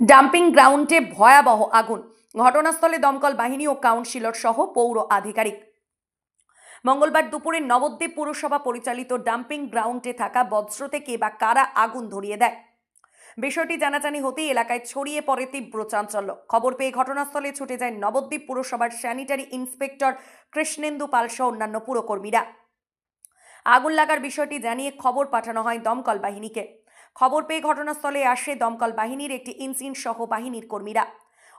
Dumping গ্রাউন্ডে ভয়াবহ আগুন। ঘটনাস্থলে দমকল বাহিনী ও কাউন্সিলর সহ পৌর আধিকারিক। মঙ্গলবার দুপুরে নবদ্বীপ পুরসভা পরিচালিত ডাম্পিং গ্রাউন্ডে থাকা বজ্র থেকে বা কারা আগুন ধরিয়ে দেয়? বিষয়টি জানাজানি হতেই এলাকায় ছড়িয়ে পড়ে তীব্র চাঞ্চল্য। খবর পেয়ে ঘটনাস্থলে ছুটে যায় নবদ্বীপ পুরসভার স্যানিটারি ইন্সপেক্টর কৃষ্ণেন্দু পাল সহ অন্যান্য পুরকর্মীরা। আগুন লাগার বিষয়টি জানিয়ে খবর পাঠানো হয় দমকল বাহিনীকে। খবর পেয়ে ঘটনাস্থলে আসে দমকল বাহিনীর একটি ইঞ্জিন সহ বাহিনীর কর্মীরা।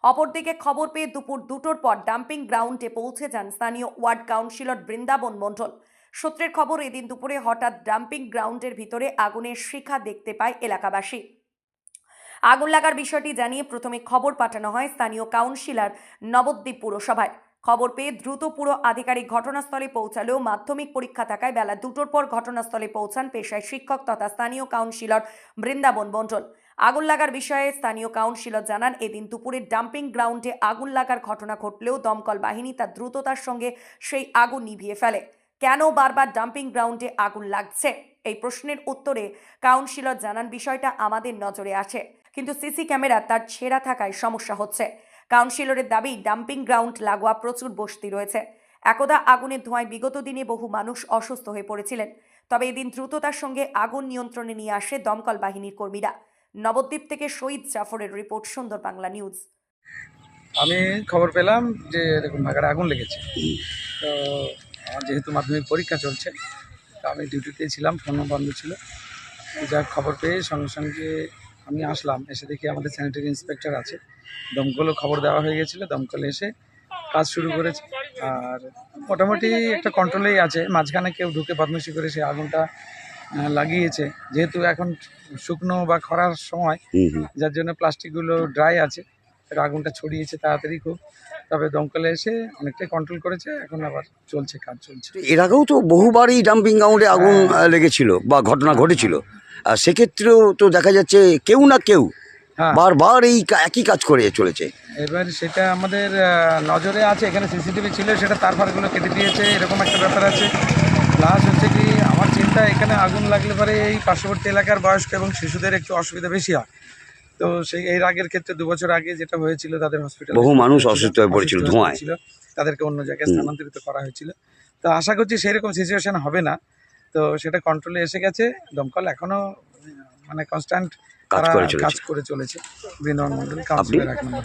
অপরদিকে খবর পেয়ে দুপুর দুটোর পর ডাম্পিং গ্রাউন্ডে পৌঁছে যান স্থানীয় ওয়ার্ড কাউন্সিলর বৃন্দাবন মণ্ডল। সূত্রের খবর, এদিন দুপুরে হঠাৎ ডাম্পিং গ্রাউন্ডের ভিতরে আগুনের শিখা দেখতে পায় এলাকাবাসী। আগুন লাগার বিষয়টি জানিয়ে প্রথমে খবর পাঠানো হয় স্থানীয় কাউন্সিলর নবদ্বীপ পুরসভায়। খবর পেয়ে দ্রুত পুরো আধিকারিক ঘটনাস্থলে পৌঁছালেও মাধ্যমিক পরীক্ষা থাকায় বেলা দুটোর পর ঘটনাস্থলে পৌঁছান পেশায় শিক্ষক তথা স্থানীয় কাউন্সিলর বৃন্দাবন বন্টন আগুন লাগার বিষয়ে স্থানীয় কাউন্সিলর জানান, এদিন দুপুরে ডাম্পিং গ্রাউন্ডে আগুন লাগার ঘটনা ঘটলেও দমকল বাহিনী তার দ্রুততার সঙ্গে সেই আগুন নিভিয়ে ফেলে। কেন বারবার ডাম্পিং গ্রাউন্ডে আগুন লাগছে? এই প্রশ্নের উত্তরে কাউন্সিলর জানান, বিষয়টা আমাদের নজরে আছে। কিন্তু সিসি ক্যামেরা তার ছেঁড়া থাকায় সমস্যা হচ্ছে। কাউন্সিলরের দাবি, ডাম্পিং গ্রাউন্ড লাগোয়া প্রচুর বস্তি রয়েছে। একদা আগুনের ধোঁয়ায় বিগত দিনে বহু মানুষ অসুস্থ হয়ে পড়েছিলেন। তবে এদিন দ্রুততার সঙ্গে আগুন নিয়ন্ত্রণে নিয়ে আসে দমকল বাহিনীর কর্মীরা। নবদ্বীপ থেকে শহীদ জাফরের রিপোর্ট, সুন্দর বাংলা নিউজ। আমি খবর পেলাম যে এরকম নাগারে আগুন লেগেছে। তো আমার যেহেতু মাধ্যমিক পরীক্ষা চলছে, তো আমি ডিউটিতে ছিলাম, ফোন বন্ধ ছিল। যা খবর পেয়ে সঙ্গে সঙ্গে আমি আসলাম এসে দেখি আমাদের স্যানিটারি ইন্সপেক্টর আছে। দমকলও খবর দেওয়া হয়ে গেছিল দমকল এসে কাজ শুরু করেছে। আর মোটামুটি একটা কন্ট্রোলেই আছে মাঝখানে কেউ ঢুকে বদমাশি করে সে আগুনটা লাগিয়েছে। যেহেতু এখন শুকনো বা খরার সময়। যার জন্য প্লাস্টিকগুলো ড্রাই আছে এর আগুনটা ছড়িয়েছে তাড়াতাড়ি খুব। তবে দমকলে এসে অনেকটাই কন্ট্রোল করেছে এখন আবার চলছে কাজ চলছে। এর আগেও তো বহুবারই ডাম্পিং গ্রাউন্ডে আগুন হ্যাঁ। লেগেছিল বা ঘটনা ঘটেছিল। আর সেক্ষেত্রেও তো দেখা যাচ্ছে কেউ না কেউ হ্যাঁ। বারবার এই একই কাজ করে চলেছে। এবার সেটা আমাদের নজরে আছে এখানে সিসিটিভি ছিল সেটা তার ফারগুলো কেটে দিয়েছে এরকম একটা ব্যাপার আছে। প্লাস হচ্ছে কি আমার চিন্তা এখানে আগুন লাগলে পরে এই পার্শ্ববর্তী এলাকার বয়স্ক এবং শিশুদের একটু অসুবিধা বেশি হয়। তো সেই এর আগের ক্ষেত্রে দু বছর আগে যেটা হয়েছিল তাদের হসপিটাল বহু মানুষ অসুস্থ হয়ে পড়েছিল ধোঁয়ায়। তাদেরকে অন্য জায়গায় স্থানান্তরিত করা হয়েছিল। তো আশা করছি সেরকম সিচুয়েশন হবে না। তো সেটা কন্ট্রোলে এসে গেছে দমকল এখনও মানে কনস্ট্যান্ট কাজ করে চলেছে। বৃন্দাবন মন্ডল কাউন্সিলর এক নম্বর।